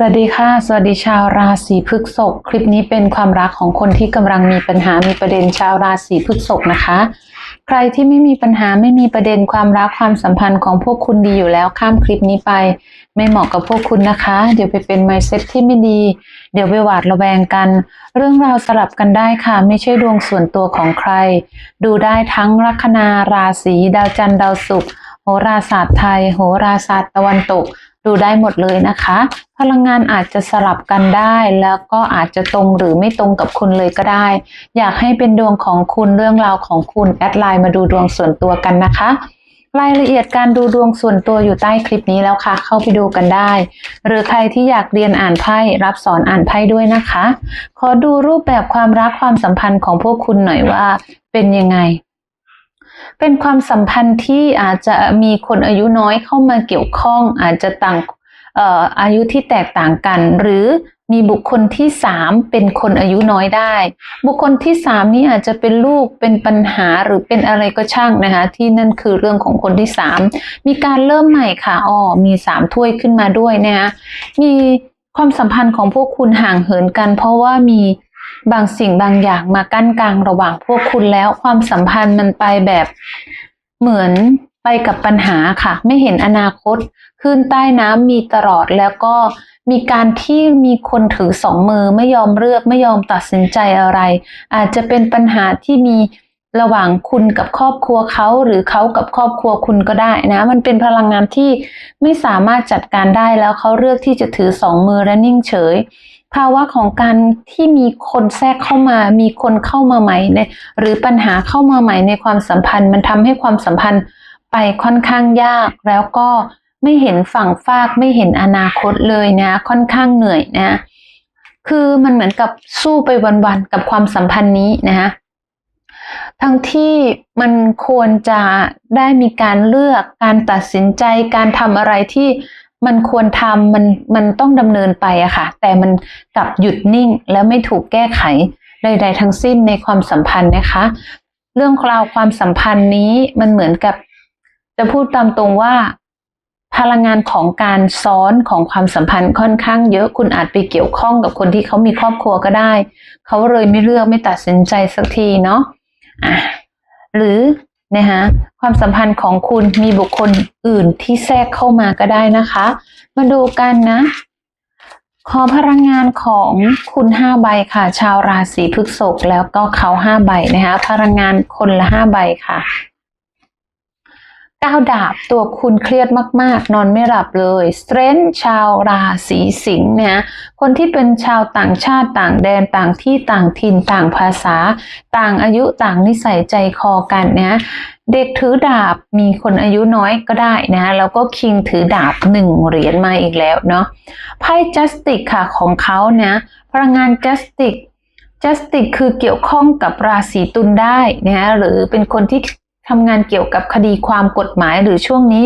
สวัสดีค่ะ สวัสดีชาวราศีพฤษภคลิปนี้เป็นความรักของคนที่กำลังมีปัญหามีประเด็นชาวราศีพฤษภนะคะ ใครที่ไม่มีปัญหาไม่มีประเด็นความรักความสัมพันธ์ของพวกคุณดีอยู่แล้วข้ามคลิปนี้ไป ไม่เหมาะกับพวกคุณนะคะ เดี๋ยวไปเป็นไมเซ็ตที่ไม่ดี เดี๋ยวไปหวาดระแวงกัน เรื่องราวสลับกันได้ค่ะ ไม่ใช่ดวงส่วนตัวของใคร ดูได้ทั้งลัคนาราศีดาวจันทร์ดาวศุกร์โหราศาสตร์ไทย โหราศาสตร์ตะวันตก ดูได้หมดเลยนะคะ พลังงานอาจจะสลับกันได้แล้วก็อาจจะตรงหรือไม่ตรงกับคุณเลยก็ได้ อยากให้เป็นดวงของคุณเรื่องราวของคุณแอดไลน์มาดูดวงส่วนตัวกันนะคะรายละเอียดการดูดวงส่วนตัวอยู่ใต้คลิปนี้แล้วค่ะ เข้าไปดูกันได้ หรือใครที่อยากเรียนอ่านไพ่รับสอนอ่านไพ่ด้วยนะคะ ขอดูรูปแบบความรักความสัมพันธ์ของพวกคุณหน่อยว่าเป็นยังไง เป็นความสัมพันธ์ที่อาจจะมีคนอายุน้อยเข้ามาเกี่ยวข้อง อาจจะต่างเอ่ออายุที่แตกต่างกัน หรือมีบุคคลที่สามเป็นคนอายุน้อยได้ บุคคลที่สามนี้อาจจะเป็นลูกเป็นปัญหาหรือเป็นอะไรก็ช่างนะคะที่นั่นคือเรื่องของคนที่สามมีการเริ่มใหม่ค่ะอ๋อมีสามถ้วยขึ้นมาด้วยนะคะมีความสัมพันธ์ของพวกคุณห่างเหินกัน เพราะว่ามี บางสิ่งบางอย่างมากั้นกลางระหว่างพวกคุณแล้วความสัมพันธ์มันไปแบบเหมือนไปกับปัญหาค่ะ ไม่เห็นอนาคตขึ้นใต้น้ำมีตลอดแล้วก็มีการที่มีคนถือสองมือไม่ยอมเลือกไม่ยอมตัดสินใจอะไร อาจจะเป็นปัญหาที่มี ระหว่างคุณกับครอบครัวเขาหรือเขากับครอบครัวคุณก็ได้นะ มันเป็นพลังงานที่ไม่สามารถจัดการได้แล้วเขาเลือกที่จะถือสองมือและนิ่งเฉย ภาวะของการที่มีคนแทรกเข้ามา มีคนเข้ามาใหม่ในหรือปัญหาเข้ามาใหม่ในความสัมพันธ์ มันทำให้ความสัมพันธ์ไปค่อนข้างยาก แล้วก็ไม่เห็นฝั่งฟากไม่เห็นอนาคตเลยนะ ค่อนข้างเหนื่อยนะ คือมันเหมือนกับสู้ไปวันๆกับความสัมพันธ์นี้นะฮะ ทั้งที่มันควรจะได้มีการเลือกการตัดสินใจการทำอะไรที่มันควรทำมันมันต้องดำเนินไปอะค่ะ แต่มันกลับหยุดนิ่งแล้วไม่ถูกแก้ไขใด ๆ ทั้งสิ้นในความสัมพันธ์นะคะ เรื่องราวความสัมพันธ์นี้มันเหมือนกับ จะพูดตามตรงว่า พลังงานของการซ้อนของความสัมพันธ์ค่อนข้างเยอะคุณอาจไปเกี่ยวข้องกับคนที่เขามีครอบครัวก็ได้ เขาเลยไม่เลือกไม่ตัดสินใจสักทีเนาะอะ หรือนะคะความสัมพันธ์ของคุณมีบุคคลอื่นที่แทรกเข้ามาก็ได้นะคะ มาดูกันนะ ขอพลังงานของคุณห้าใบค่ะ ชาวราศีพฤษภแล้วก็เขาห้าใบนะคะ พลังงานคนละห้าใบค่ะ ก้าวดาบตัวคุณเครียดมาก ๆ นอนไม่หลับเลยสเตรนชาวราศีสิงห์เนี่ยคนที่เป็นชาวต่างชาติต่างแดนต่างที่ต่างถิ่นต่างภาษา ต่างอายุต่างนิสัยใจคอกันเนี่ยเด็กถือดาบมีคนอายุน้อยก็ได้นะแล้วก็คิงถือดาบหนึ่งเหรียญมาอีกแล้วเนาะไพ่จัสติกค่ะของเขาเนี่ยพลังงานจัสติกจัสติกคือเกี่ยวข้องกับราศีตุลได้นะหรือเป็นคนที่ ทำงานเกี่ยวกับคดีความกฎหมายหรือช่วงนี้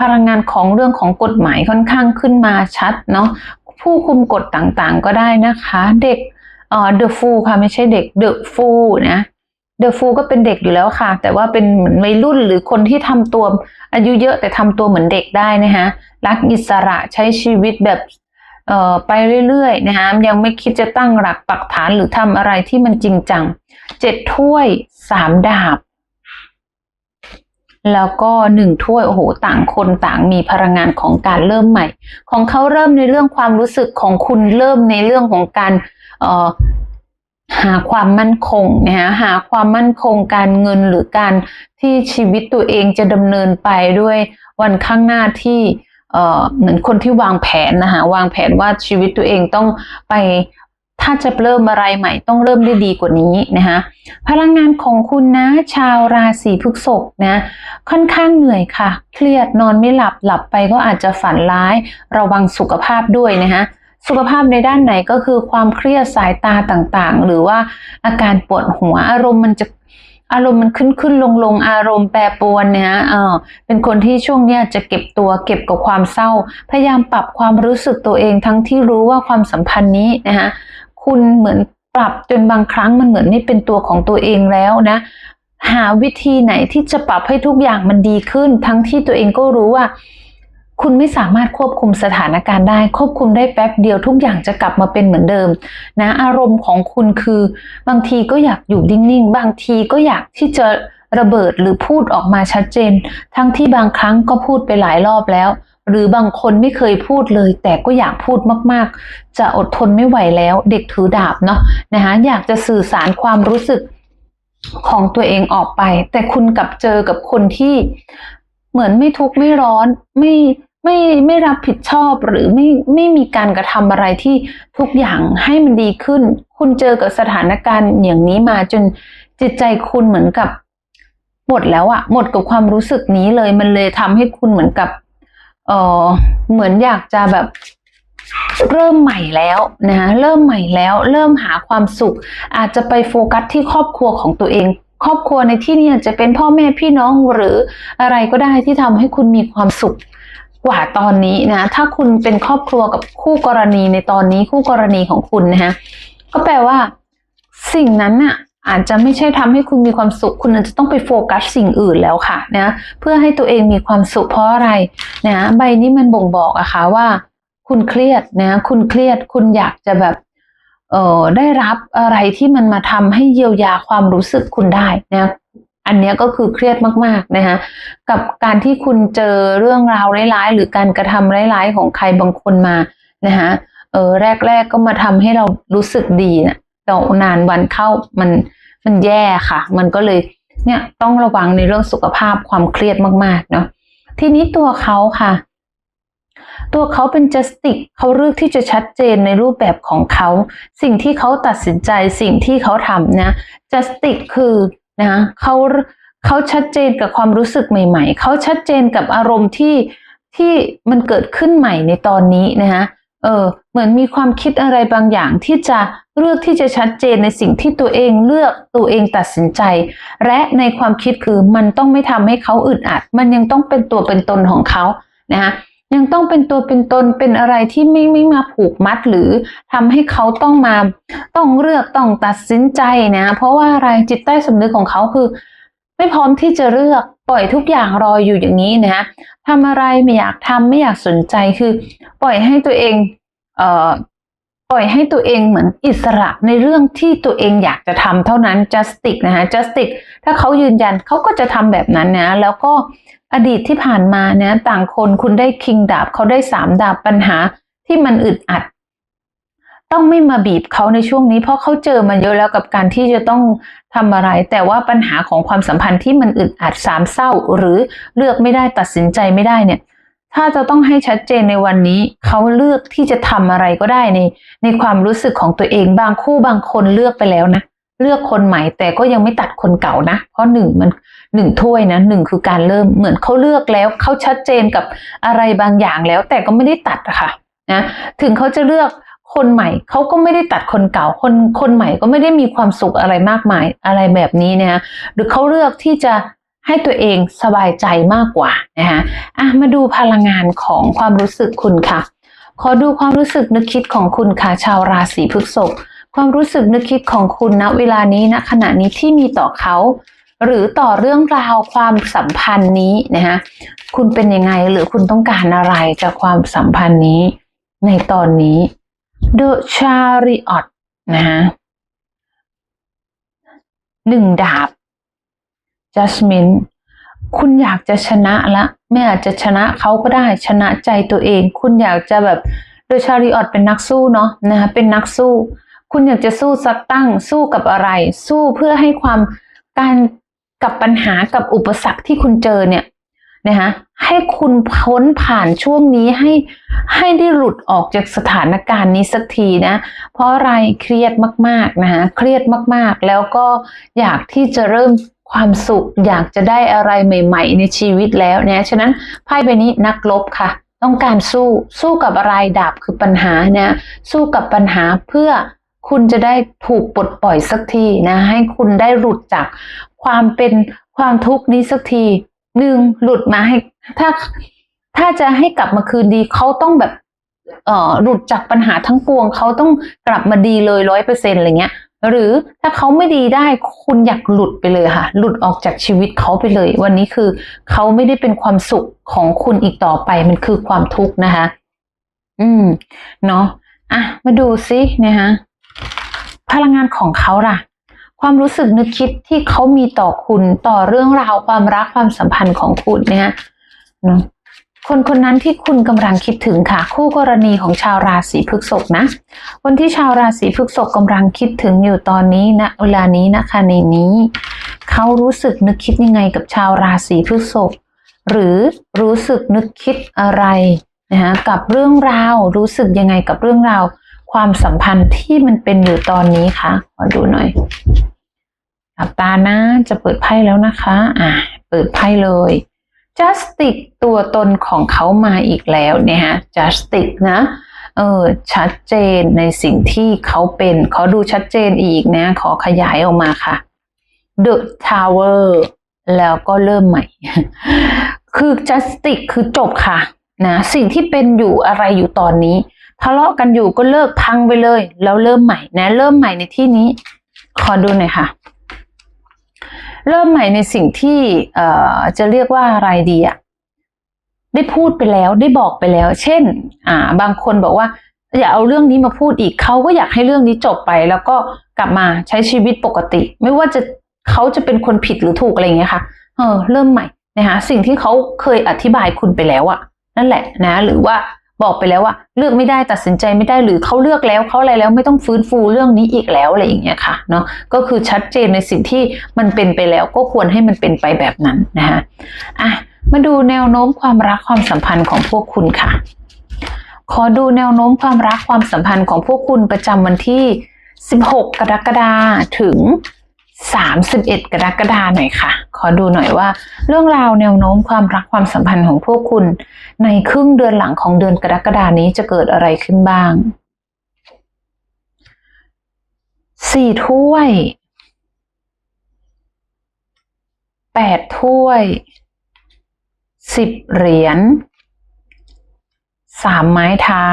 พลังงานของเรื่องของกฎหมายค่อนข้างขึ้นมาชัดเนาะผู้คุมกฎต่างๆก็ได้นะคะ เด็กเอ่อ The Fool ค่ะไม่ใช่เด็ก The Fool นะ The Fool ก็เป็นเด็กอยู่แล้วค่ะ แต่ว่าเป็นเหมือนวัยรุ่นหรือคนที่ทำตัวอายุเยอะแต่ทำตัวเหมือนเด็กได้นะคะรักอิสระใช้ชีวิตแบบเอ่อไปเรื่อยๆนะคะยังไม่คิดจะตั้งหลักปักฐานหรือทำอะไรที่มันจริงจังเจ็ดถ้วยสามดาบ แล้วก็หนึ่งถ้วยโอ้โหต่างคนต่างมีพลังงานของการเริ่มใหม่ ของเขาเริ่มในเรื่องความรู้สึกของคุณเริ่มในเรื่องของการเออหาความมั่นคงนะฮะหาความมั่นคงการเงินหรือการที่ชีวิตตัวเองจะดำเนินไปด้วยวันข้างหน้าที่เออเหมือนคนที่วางแผนนะคะวางแผนว่าชีวิตตัวเองต้องไป ถ้าจะเริ่มอะไรใหม่ต้องเริ่มได้ดีกว่านี้นะคะพลังงานของคุณนะ ชาวราศีพฤษภนะค่อนข้างเหนื่อยค่ะ เครียดนอนไม่หลับหลับไปก็อาจจะฝันร้าย ระวังสุขภาพด้วยนะคะสุขภาพในด้านไหนก็คือความเครียดสายตาต่างๆ หรือว่าอาการปวดหัวอารมณ์มันจะอารมณ์มันขึ้นขึ้นลงลงอารมณ์แปรปรวนเนี่ยเออเป็นคนที่ช่วงเนี้ยจะเก็บตัวเก็บกับความเศร้า พยายามปรับความรู้สึกตัวเองทั้งที่รู้ว่าความสัมพันธ์นี้นะคะ คุณเหมือนปรับจนบางครั้งมันเหมือนไม่เป็นตัวของตัวเองแล้วนะ หาวิธีไหนที่จะปรับให้ทุกอย่างมันดีขึ้น ทั้งที่ตัวเองก็รู้ว่า คุณไม่สามารถควบคุมสถานการณ์ได้ ควบคุมได้แป๊บเดียวทุกอย่างจะกลับมาเป็นเหมือนเดิม นะ อารมณ์ของคุณคือบางทีก็อยากอยู่นิ่งๆ บางทีก็อยากที่จะระเบิดหรือพูดออกมาชัดเจน ทั้งที่บางครั้งก็พูดไปหลายรอบแล้ว หรือบางคนไม่เคยพูดเลย แต่ก็อยากพูดมากๆ จะอดทนไม่ไหวแล้วเด็กถือดาบเนาะนะคะอยากจะสื่อสารความรู้สึกของตัวเองออกไป แต่คุณกลับเจอกับคนที่เหมือนไม่ทุกข์ไม่ร้อนไม่ไม่ไม่รับผิดชอบหรือไม่ไม่มีการกระทำอะไรที่ทุกอย่างให้มันดีขึ้น คุณเจอกับสถานการณ์อย่างนี้มาจนจิตใจคุณเหมือนกับหมดแล้วอะหมดกับความรู้สึกนี้เลยมันเลยทำให้คุณเหมือนกับ เออเหมือนอยากจะแบบเริ่มใหม่แล้วนะเริ่มใหม่แล้วเริ่มหาความสุข อาจจะไปโฟกัสที่ครอบครัวของตัวเอง ครอบครัวในที่นี้อาจจะเป็นพ่อแม่พี่น้องหรืออะไรก็ได้ที่ทำให้คุณมีความสุขกว่าตอนนี้นะ ถ้าคุณเป็นครอบครัวกับคู่กรณีในตอนนี้คู่กรณีของคุณนะฮะก็แปลว่า สิ่งนั้นน่ะ อาจจะไม่ใช่ทำให้คุณมีความสุข คุณอาจจะต้องไปโฟกัสสิ่งอื่นแล้วค่ะนะเพื่อให้ตัวเองมีความสุขเพราะอะไรนะใบนี้มันบ่งบอกอะค่ะว่า คุณเครียดนะคุณเครียดคุณอยากจะแบบเออได้รับอะไรที่มันมาทำให้เยียวยาความรู้สึกคุณได้นะอันนี้ก็คือเครียดมากๆนะคะกับการที่คุณเจอเรื่องราวร้ายๆ หรือการกระทำร้ายๆของใครบางคนมานะคะเออแรกๆก็มาทำให้เรารู้สึกดีนะ แต่นานวันเข้ามันมันแย่ค่ะ มันก็เลยเนี่ยต้องระวังในเรื่องสุขภาพความเครียดมากๆเนาะทีนี้ตัวเขาค่ะ ตัวเขาเป็น justice เขาเลือกที่จะชัดเจนในรูปแบบของเขา สิ่งที่เขาตัดสินใจสิ่งที่เขาทำนะ justice คือนะเขาเขาชัดเจนกับความรู้สึกใหม่ ๆ เขาชัดเจนกับอารมณ์ที่ที่มันเกิดขึ้นใหม่ในตอนนี้นะคะ เออเหมือนมีความคิดอะไรบางอย่างที่จะเลือกที่จะชัดเจนในสิ่งที่ตัวเองเลือกตัวเองตัดสินใจ และในความคิดคือมันต้องไม่ทำให้เขาอึดอัด มันยังต้องเป็นตัวเป็นตนของเขานะคะยังต้องเป็นตัวเป็นตนเป็นอะไรที่ไม่ไม่มาผูกมัดหรือทำให้เขาต้องมาต้องเลือกต้องตัดสินใจนะ เพราะว่าอะไรจิตใต้สำนึกของเขาคือ ไม่พร้อมที่จะเลือก ปล่อยทุกอย่างรออยู่อย่างนี้นะฮะทำอะไรไม่อยากทำไม่อยากสนใจคือ ปล่อยให้ตัวเองเอ่อปล่อยให้ตัวเองเหมือนอิสระในเรื่องที่ตัวเองอยากจะทำเท่านั้น justic นะคะ justic ถ้าเขายืนยันเขาก็จะทำแบบนั้นนะ แล้วก็อดีตที่ผ่านมาเนี่ยต่างคนคุณได้คิงดาบเขาได้สามดาบปัญหาที่มันอึดอัด ต้องไม่มาบีบเขาในช่วงนี้ เพราะเขาเจอมาเยอะแล้วกับการที่จะต้องทำอะไร แต่ว่าปัญหาของความสัมพันธ์ที่มันอึดอัดสามเศร้า หรือเลือกไม่ได้ตัดสินใจไม่ได้เนี่ย ถ้าจะต้องให้ชัดเจนในวันนี้ เขาเลือกที่จะทำอะไรก็ได้ในในความรู้สึกของตัวเองบางคู่บางคนเลือกไปแล้วนะเลือกคนใหม่แต่ก็ยังไม่ตัดคนเก่านะ เพราะหนึ่งมันหนึ่งถ้วยนะหนึ่งคือการเริ่มเหมือนเขาเลือกแล้วเขาชัดเจนกับอะไรบางอย่างแล้ว แต่ก็ไม่ได้ตัดอะค่ะนะถึงเขาจะเลือก คนใหม่เขาก็ไม่ได้ตัดคนเก่าคนคนใหม่ก็ไม่ได้มีความสุขอะไรมากมายอะไรแบบนี้นะหรือเขาเลือกที่จะให้ตัวเองสบายใจมากกว่านะคะอะมาดูพลังงานของความรู้สึกคุณค่ะ ขอดูความรู้สึกนึกคิดของคุณค่ะ ชาวราศีพฤษภความรู้สึกนึกคิดของคุณณเวลานี้ณขณะนี้ที่มีต่อเขาหรือต่อเรื่องราวความสัมพันธ์นี้นะคะคุณเป็นยังไงหรือคุณต้องการอะไรจากความสัมพันธ์นี้ในตอนนี้ The Chariot นะฮะหนึ่งดาบ Jasmine คุณอยากจะชนะละไม่อาจจะชนะเขาก็ได้ชนะใจตัวเอง คุณอยากจะแบบโดยชาริออตเป็นนักสู้เนาะนะคะเป็นนักสู้ คุณอยากจะสู้สักตั้งสู้กับอะไร สู้เพื่อให้ความการกับปัญหากับอุปสรรคที่คุณเจอเนี่ย นะคะให้คุณพ้นผ่านช่วงนี้ให้ให้ได้หลุดออกจากสถานการณ์นี้สักทีนะ เพราะอะไรเครียดมากๆนะคะเครียดมากๆ แล้วก็อยากที่จะเริ่มความสุข อยากจะได้อะไรใหม่ ๆ ในชีวิตแล้วเนี่ยฉะนั้นไพ่ใบนี้นักลบค่ะ ต้องการสู้สู้กับอะไรดาบคือปัญหาเนี่ยสู้กับปัญหาเพื่อคุณจะได้ถูกปลดปล่อยสักทีนะ ให้คุณได้หลุดจากความเป็นความทุกข์นี้สักที หนึ่งหลุดมาให้ ถ้าถ้าจะให้กลับมาคืนดีเขาต้องแบบ เอ่อหลุดจากปัญหาทั้งปวงเขาต้องกลับมาดีเลยร้อยเปอร์เซ็นต์อะไรเงี้ย หรือถ้าเขาไม่ดีได้คุณอยากหลุดไปเลยค่ะ หลุดออกจากชีวิตเขาไปเลย วันนี้คือเขาไม่ได้เป็นความสุขของคุณอีกต่อไปมันคือความทุกข์นะคะ อืม เนาะอะมาดูซินะคะพลังงานของเขาล่ะ ความรู้สึกนึกคิดที่เขามีต่อคุณต่อเรื่องราวความรักความสัมพันธ์ของคุณเนี่ยนะคนคนนั้นที่คุณกำลังคิดถึงค่ะ คู่กรณีของชาวราศีพฤษภนะ คนที่ชาวราศีพฤษภกำลังคิดถึงอยู่ตอนนี้นะเวลานี้นะคะในนี้ เขารู้สึกนึกคิดยังไงกับชาวราศีพฤษภหรือรู้สึกนึกคิดอะไรนะคะกับเรื่องราวรู้สึกยังไงกับเรื่องราวความสัมพันธ์ที่มันเป็นอยู่ตอนนี้คะขอดูหน่อย หลับตานะจะเปิดไพ่แล้วนะคะ อะ เปิดไพ่เลย justice ตัวตนของเขามาอีกแล้วเนี่ยฮะ justice นะ เออ ชัดเจนในสิ่งที่เขาเป็น ขอดูชัดเจนอีกนะ ขอขยายออกมาค่ะ the tower แล้วก็เริ่มใหม่ คือ justice คือจบค่ะ นะ สิ่งที่เป็นอยู่อะไรอยู่ตอนนี้ ทะเลาะกันอยู่ก็เลิกพังไปเลย แล้วเริ่มใหม่นะ เริ่มใหม่ในที่นี้ ขอดูหน่อยค่ะ เริ่มใหม่ในสิ่งที่เอ่อจะเรียกว่าอะไรดีอะได้พูดไปแล้วได้บอกไปแล้ว เช่น อ่า บางคนบอกว่า อย่าเอาเรื่องนี้มาพูดอีกเขาก็อยากให้เรื่องนี้จบไป แล้วก็กลับมาใช้ชีวิตปกติ ไม่ว่าจะเขาจะเป็นคนผิดหรือถูกอะไรอย่างเงี้ยค่ะเออเริ่มใหม่นะคะสิ่งที่เขาเคยอธิบายคุณไปแล้วอะนั่นแหละนะ หรือว่า บอกไปแล้วว่าเลือกไม่ได้ตัดสินใจไม่ได้หรือเขาเลือกแล้วเขาอะไรแล้วไม่ต้องฟื้นฟูเรื่องนี้อีกแล้วอะไรอย่างเงี้ยค่ะเนาะก็คือชัดเจนในสิ่งที่มันเป็นไปแล้วก็ควรให้มันเป็นไปแบบนั้นนะคะอะมาดูแนวโน้มความรักความสัมพันธ์ของพวกคุณค่ะ ขอดูแนวโน้มความรักความสัมพันธ์ของพวกคุณประจำวันที่ 16 กรกฎาคมถึง 31 กรกฎาคมหน่อยค่ะ ขอดูหน่อยว่า เรื่องราวแนวโน้มความรักความสัมพันธ์ของพวกคุณ ในครึ่งเดือนหลังของเดือนกรกฎานี้จะเกิดอะไรขึ้นบ้างสี่ถ้วยแปดถ้วยสิบเหรียญสามไม้เท้า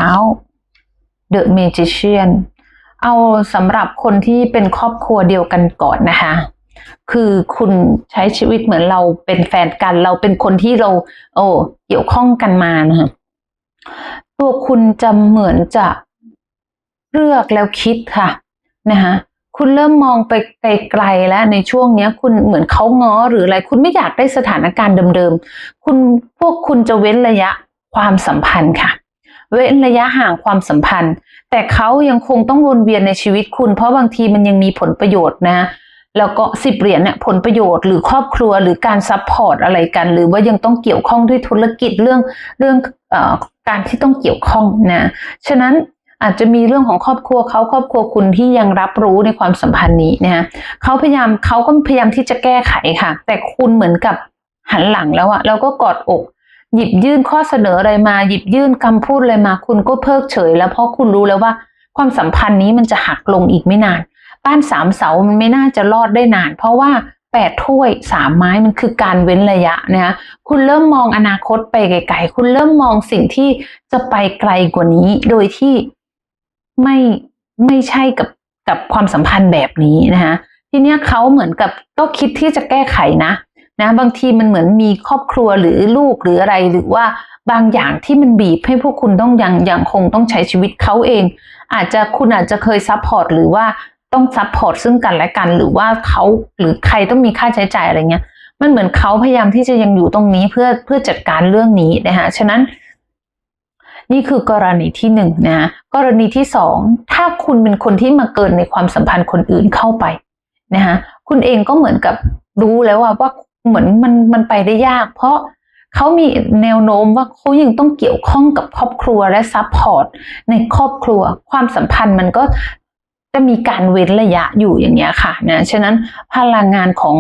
The Magician เอาสำหรับคนที่เป็นครอบครัวเดียวกันก่อนนะคะ คือคุณใช้ชีวิตเหมือนเราเป็นแฟนกัน เราเป็นคนที่เรา โอ้เกี่ยวข้องกันมานะคะตัวคุณจะเหมือนจะเลือกแล้วคิดค่ะนะคะคุณเริ่มมองไปไกลๆแล้วในช่วงเนี้ย คุณเหมือนเขาง้อหรืออะไร คุณไม่อยากได้สถานการณ์เดิมๆ คุณพวกคุณจะเว้นระยะความสัมพันธ์ค่ะ เว้นระยะห่างความสัมพันธ์ แต่เขายังคงต้องวนเวียนในชีวิตคุณ เพราะบางทีมันยังมีผลประโยชน์นะแล้วก็สิบเหรียญเนี่ยผลประโยชน์หรือครอบครัวหรือการซัพพอร์ตอะไรกัน หรือว่ายังต้องเกี่ยวข้องด้วยธุรกิจเรื่องเรื่องเอ่อการที่ต้องเกี่ยวข้องนะฉะนั้นอาจจะมีเรื่องของครอบครัวเขาครอบครัวคุณที่ยังรับรู้ในความสัมพันธ์นี้นะเขาพยายามเขาก็พยายามที่จะแก้ไขค่ะ แต่คุณเหมือนกับหันหลังแล้วอะแล้วก็กอดอก หยิบยื่นข้อเสนออะไรมา หยิบยื่นคำพูดอะไรมา คุณก็เพิกเฉย แล้วเพราะคุณรู้แล้วว่า ความสัมพันธ์นี้มันจะหักลงอีกไม่นาน บ้านสามเสามันไม่น่าจะรอดได้นาน เพราะว่าแปดถ้วยสามไม้มันคือการเว้นระยะนะคะคุณเริ่มมองอนาคตไปไกลๆ คุณเริ่มมองสิ่งที่จะไปไกลกว่านี้ โดยที่ไม่ไม่ใช่กับกับความสัมพันธ์แบบนี้นะคะทีเนี้ยเขาเหมือนกับก็คิดที่จะแก้ไขนะ นะบางทีมันเหมือนมีครอบครัวหรือลูกหรืออะไรหรือว่าบางอย่างที่มันบีบให้พวกคุณต้องยังยังคงต้องใช้ชีวิตเขาเอง อาจจะคุณอาจจะเคยซัพพอร์ตหรือว่าต้องซัพพอร์ตซึ่งกันและกัน หรือว่าเขาหรือใครต้องมีค่าใช้จ่ายอะไรเงี้ยมันเหมือนเขาพยายามที่จะยังอยู่ตรงนี้เพื่อเพื่อจัดการเรื่องนี้นะคะฉะนั้น นี่คือกรณีที่หนึ่งนะกรณีที่สองถ้าคุณเป็นคนที่มาเกินในความสัมพันธ์คนอื่นเข้าไปนะคะคุณเองก็เหมือนกับรู้แล้วว่าว่า เหมือนมันมันไปได้ยาก เพราะเขามีแนวโน้มว่าเขายังต้องเกี่ยวข้องกับครอบครัวและซัพพอร์ตในครอบครัว ความสัมพันธ์มันก็จะมีการเว้นระยะอยู่อย่างเงี้ยค่ะนะฉะนั้นพลังงานของ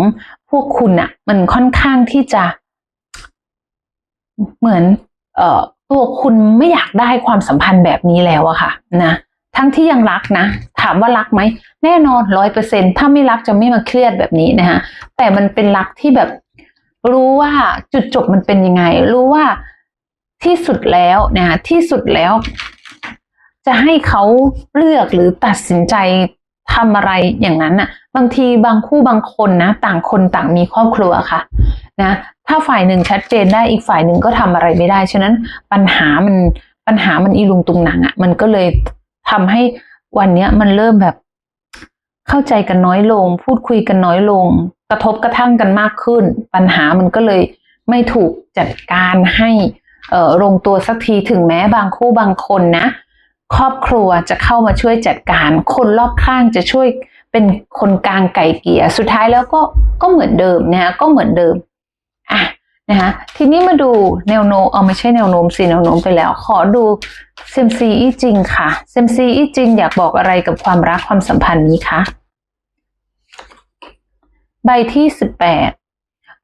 พวกคุณอะมันค่อนข้างที่จะ เหมือน เอ่อตัวคุณไม่อยากได้ความสัมพันธ์แบบนี้แล้วอะค่ะ นะ ทั้งที่ยังรักนะ ถามว่ารักไหม แน่นอนร้อยเปอร์เซ็นถ้าไม่รักจะไม่มาเครียดแบบนี้นะคะแต่มันเป็นรักที่แบบรู้ว่าจุดจบมันเป็นยังไง รู้ว่าที่สุดแล้วนะคะที่สุดแล้ว จะให้เขาเลือกหรือตัดสินใจทำอะไรอย่างนั้นน่ะ บางทีบางคู่บางคนนะ ต่างคนต่างมีครอบครัวค่ะ นะ ถ้าฝ่ายหนึ่งชัดเจนได้อีกฝ่ายหนึ่งก็ทำอะไรไม่ได้ ฉะนั้นปัญหามันปัญหามันอีลุงตุงหนังอะ่ะ มันก็เลย ทำให้วันเนี้ยมันเริ่มแบบเข้าใจกันน้อยลง พูดคุยกันน้อยลง กระทบกระทั่งกันมากขึ้น ปัญหามันก็เลยไม่ถูกจัดการให้เอ่อลงตัวสักทีถึงแม้บางคู่บางคนนะ ครอบครัวจะเข้ามาช่วยจัดการ คนรอบข้างจะช่วยเป็นคนกลางไก่เกลี่ยสุดท้ายแล้วก็ก็เหมือนเดิมนะฮะก็เหมือนเดิมอะ นะคะทีนี้มาดูแนวโน้มเอาไม่ใช่แนวโน้มสิแนวโน้มไปแล้ว ขอดูเซมซีอีจริงค่ะเซมซีอีจริงอยากบอกอะไรกับความรักความสัมพันธ์นี้คะใบที่สิบแปด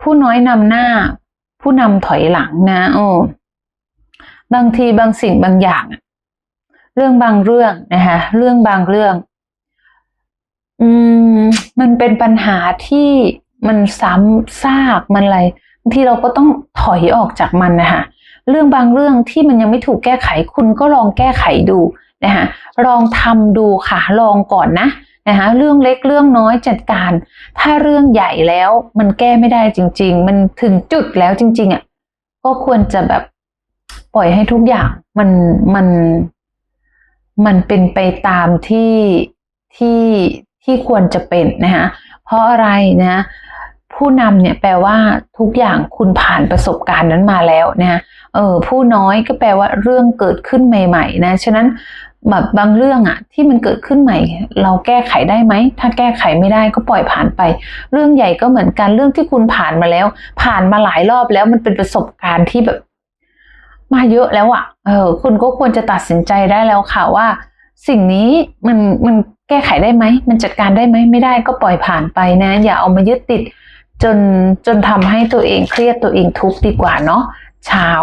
ผู้น้อยนำหน้า ผู้นำถอยหลังนะโอ้บางทีบางสิ่งบางอย่าง เรื่องบางเรื่องนะคะเรื่องบางเรื่อง อืมมันเป็นปัญหาที่มันซ้ำซากมันอะไร ที่เราก็ต้องถอยออกจากมันนะคะเรื่องบางเรื่องที่มันยังไม่ถูกแก้ไขคุณก็ลองแก้ไขดูนะคะลองทำดูค่ะลองก่อนนะนะคะเรื่องเล็กเรื่องน้อยจัดการ ถ้าเรื่องใหญ่แล้วมันแก้ไม่ได้จริง ๆ มันถึงจุดแล้วจริง ๆอะก็ควรจะแบบปล่อยให้ทุกอย่างมันมันมันเป็นไปตามที่ที่ที่ควรจะเป็นนะคะเพราะอะไรนะ ผู้นำเนี่ยแปลว่าทุกอย่างคุณผ่านประสบการณ์นั้นมาแล้วนะเออผู้น้อยก็แปลว่าเรื่องเกิดขึ้นใหม่ ๆ นะ ฉะนั้นแบบบางเรื่องอะที่มันเกิดขึ้นใหม่ เราแก้ไขได้ไหม ถ้าแก้ไขไม่ได้ก็ปล่อยผ่านไป เรื่องใหญ่ก็เหมือนกันเรื่องที่คุณผ่านมาแล้ว ผ่านมาหลายรอบแล้วมันเป็นประสบการณ์ที่แบบ มาเยอะแล้วอะเออ คุณก็ควรจะตัดสินใจได้แล้วค่ะว่า สิ่งนี้มันมันแก้ไขได้ไหมมันจัดการได้ไหมไม่ได้ก็ปล่อยผ่านไปนะ อย่าเอามายึดติด จนจนทำให้ตัวเองเครียดตัวเองทุกข์ดีกว่าเนาะชาว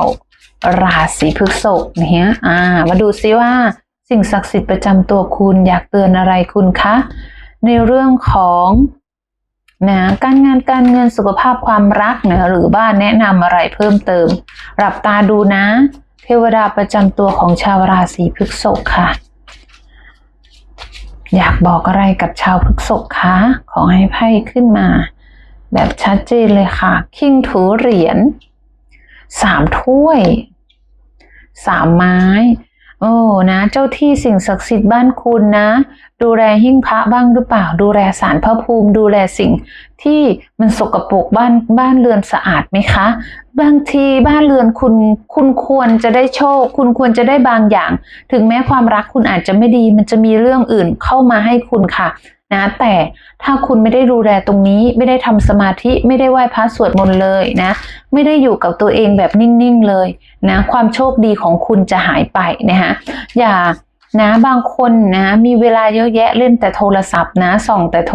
ราศีพฤษภเนี่ยอ่า มาดูซิว่า สิ่งศักดิ์สิทธิ์ประจำตัวคุณอยากเตือนอะไรคุณคะ ในเรื่องของนะการงานการเงินสุขภาพความรักนะหรือบ้านแนะนำอะไรเพิ่มเติมหลับตาดูนะ เทวดาประจำตัวของชาวราศีพฤษภค่ะ อยากบอกอะไรกับชาวพฤษภคะขอให้ไพ่ขึ้นมา แบบชัดเจนเลยค่ะ คิงถือเหรียญสามถ้วยสามไม้ โอ้นะ เจ้าที่สิ่งศักดิ์สิทธิ์บ้านคุณนะ ดูแลหิ้งพระบ้างหรือเปล่า ดูแลสารพระภูมิ ดูแลสิ่งที่มันสกปรกบ้านบ้านเรือนสะอาดไหมคะ บางทีบ้านเรือนคุณคุณควรจะได้โชค คุณควรจะได้บางอย่าง ถึงแม้ความรักคุณอาจจะไม่ดี มันจะมีเรื่องอื่นเข้ามาให้คุณค่ะนะแต่ถ้าคุณไม่ได้ดูแลตรงนี้ไม่ได้ทำสมาธิไม่ได้ไหว้พระสวดมนต์เลยนะ ไม่ได้อยู่กับตัวเองแบบนิ่ง ๆ เลยนะความโชคดีของคุณจะหายไปนะคะอย่านะบางคนนะมีเวลาเยอะแยะเล่นแต่โทรศัพท์นะส่องแต่โท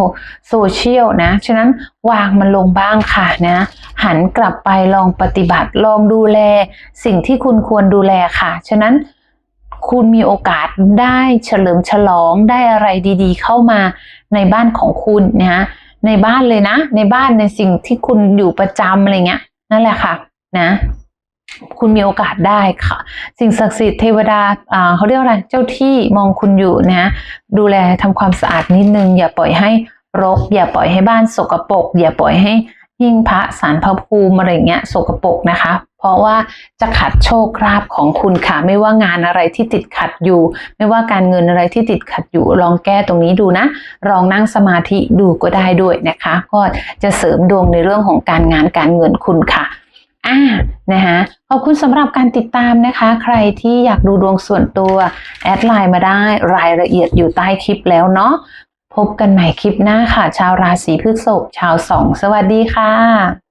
โซเชียลนะ ฉะนั้นวางมันลงบ้างค่ะนะ หันกลับไปลองปฏิบัติลองดูแล สิ่งที่คุณควรดูแลค่ะ ฉะนั้น คุณมีโอกาสได้เฉลิมฉลองได้อะไรดีๆ เข้ามาในบ้านของคุณนะในบ้านเลยนะ ในบ้านในสิ่งที่คุณอยู่ประจำอะไรเงี้ย นั่นแหละค่ะ นะ คุณมีโอกาสได้ค่ะ สิ่งศักดิ์สิทธิ์เทวดาอ่าเขาเรียกอะไรเจ้าที่มองคุณอยู่นะ ดูแลทำความสะอาดนิดนึง อย่าปล่อยให้รก อย่าปล่อยให้บ้านสกปรกอย่าปล่อยให้ หิ้งพระสารพระภูมิอะไรเงี้ยสกปรกนะคะ เพราะว่าจะขัดโชคลาภของคุณค่ะ ไม่ว่างานอะไรที่ติดขัดอยู่ ไม่ว่าการเงินอะไรที่ติดขัดอยู่ ลองแก้ตรงนี้ดูนะลองนั่งสมาธิดูก็ได้ด้วยนะคะ ก็จะเสริมดวงในเรื่องของการงานการเงินคุณค่ะอ่านะคะขอบคุณสำหรับการติดตามนะคะ ใครที่อยากดูดวงส่วนตัว แอดไลน์มาได้รายละเอียดอยู่ใต้คลิปแล้วเนาะ พบกันใหม่คลิปหน้าค่ะ ชาวราศีพฤษภชาวสอง สวัสดีค่ะ